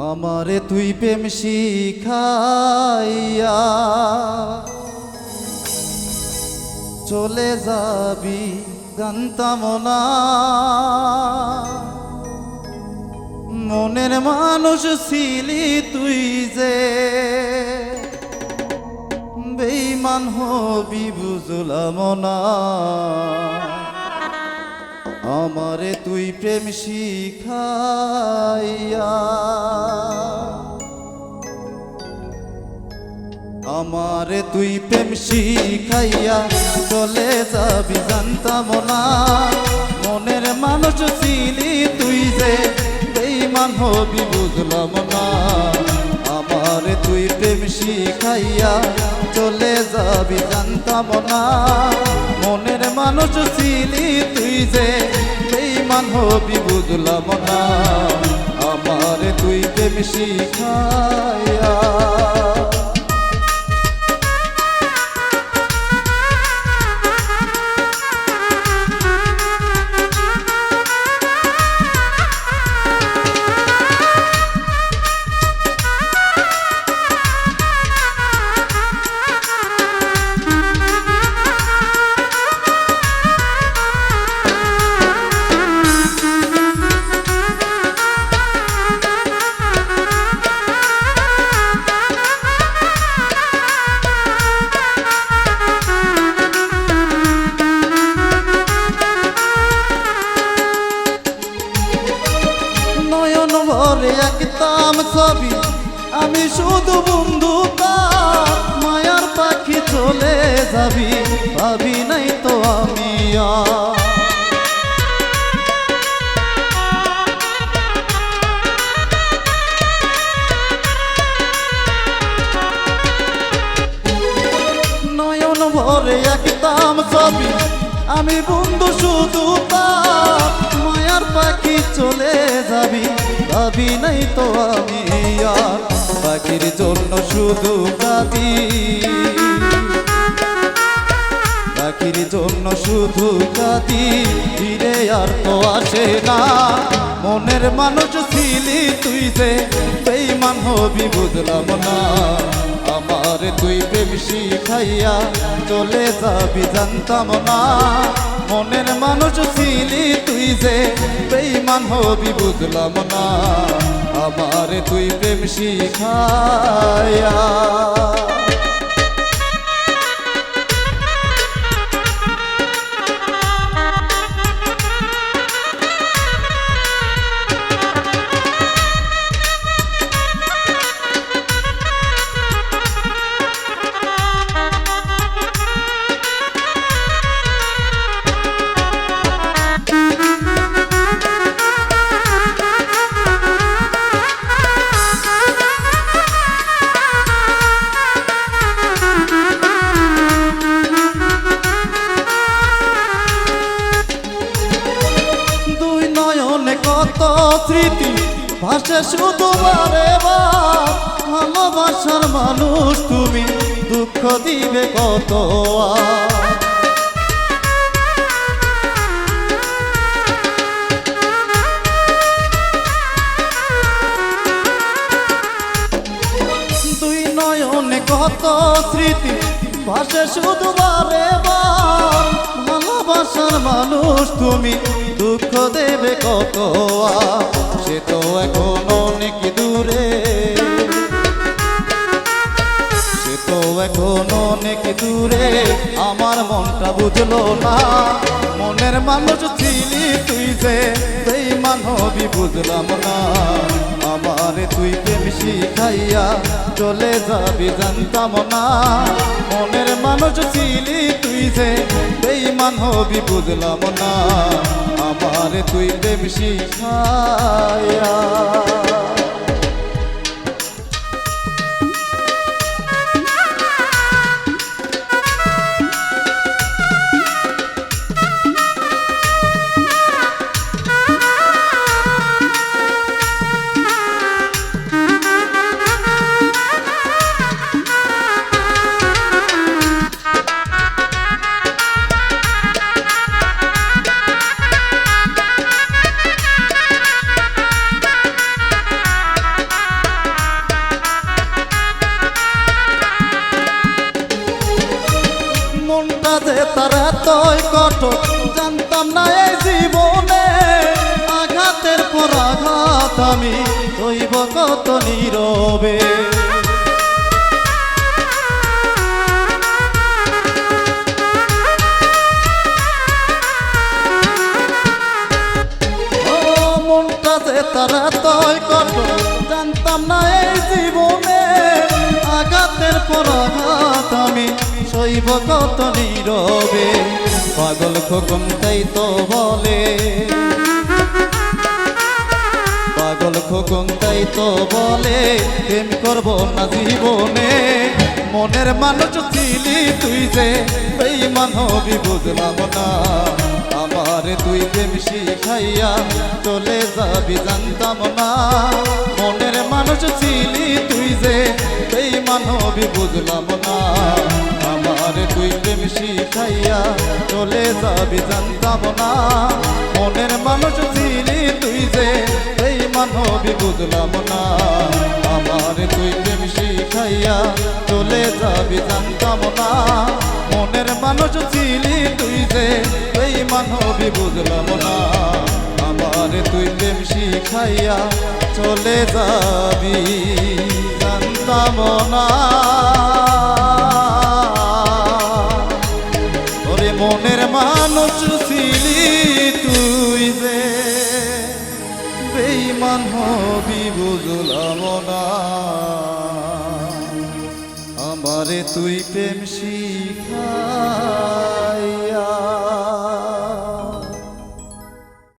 আমারে তুই প্রেম শিখাইয়া চলে যাবি জানতাম না মনের মানুষ ছিলি তুই যে, বেইমান হবি বুঝলাম না আমারে তুই প্রেম শিখাইয়া। আমারে তুই প্রেম শিখাইয়া চলে যাবি, জানতাম না। মনের মানুষ ছিলি তুই যে বেইমান হবি বুঝলাম না। আমারে তুই প্রেম শিখাইয়া চলে যাবি, জানতাম না। মনের মানুষ ছিলি তুই যে বেইমান হবি বুঝলাম না। আমার তুই প্রেম শিখাইয়া। নয়ন ভরে একদম ছবি। আমি শুধু বন্ধু মায়ার পাখি চলে যাবি। ভাবি নাই তো আমি। নয়ন ভরে একদম ছবি। আমি বন্ধু শুধু তার ভাবি নাই তো আমি পাখির জন্য শুধু কাঁদি। পাখির জন্য শুধু কাঁদি, ফিরে আর তো আসে না। মনের মানুষ ছিলি তুই যে বেইমান হবি বুঝলাম না। আমার তুই প্রেম শিখাইয়া চলে যাবি, জানতাম না। মনের মানুষ ছিলি তুই যে বেইমান হবি বুঝলাম না। আমার তুই প্রেম শিখাইয়া। স্মৃতি ভাসে শুধু বারে ভালোবাসার মানুষ তুমি, দুঃখ দিবে কত। দুই নয়নে কত স্মৃতি ভাসে শুধু বার ভালোবাসার মানুষ তুমি দুঃখ দেবে কত। সে তো এখন অনেক দূরে। সে তো এখন অনেক দূরে, আমার মনটা বুঝলো না। মনের মানুষ ছিলি তুই যে বেইমান হবি বুঝলাম না। আমার তুই প্রেম শিখাইয়া চলে যাবি, জানতাম না। মনের মানুষ ছিলি তুই যে বেইমান হবি বুঝলাম না। তুই প্রেম শিখাইয়া এতই কঠোর। জানতাম না এই জীবনে আঘাতের পর আঘাত আমি হইব কত নীরবে। তার এতই জানতাম না এই জীবনে আঘাতের পর আঘাত আমি সইব কত নীরবে, পাগল খোকন তাই তো বলে। পাগল খোকন তাই তো বলে, প্রেম করব না জীবনে। মনের মানুষ ছিলি তুই যে বেইমান হবি বুঝলাম না। আমার তুই প্রেম শিখাইয়া চলে যাবি, জানতাম না। মনের মানুষ ছিলি তুই যে বেইমান হবি বুঝলাম না। আমার তুই প্রেম শিখাইয়া চলে যাবি, জানতাম না। মনের মানুষ ছিলি তুই যে, এই মানবি বুঝলাম না। আমার তুই প্রেম শিখাইয়া চলে যাবি, জানতাম না। মনের মানুষ ছিলি তুই যে, এই মানবি বুঝলাম না। আমার তুই প্রেম শিখাইয়া চলে যাবি, জানতাম না। বেইমান হবি বুঝলাম না। আমারে তুই প্রেম শিখা।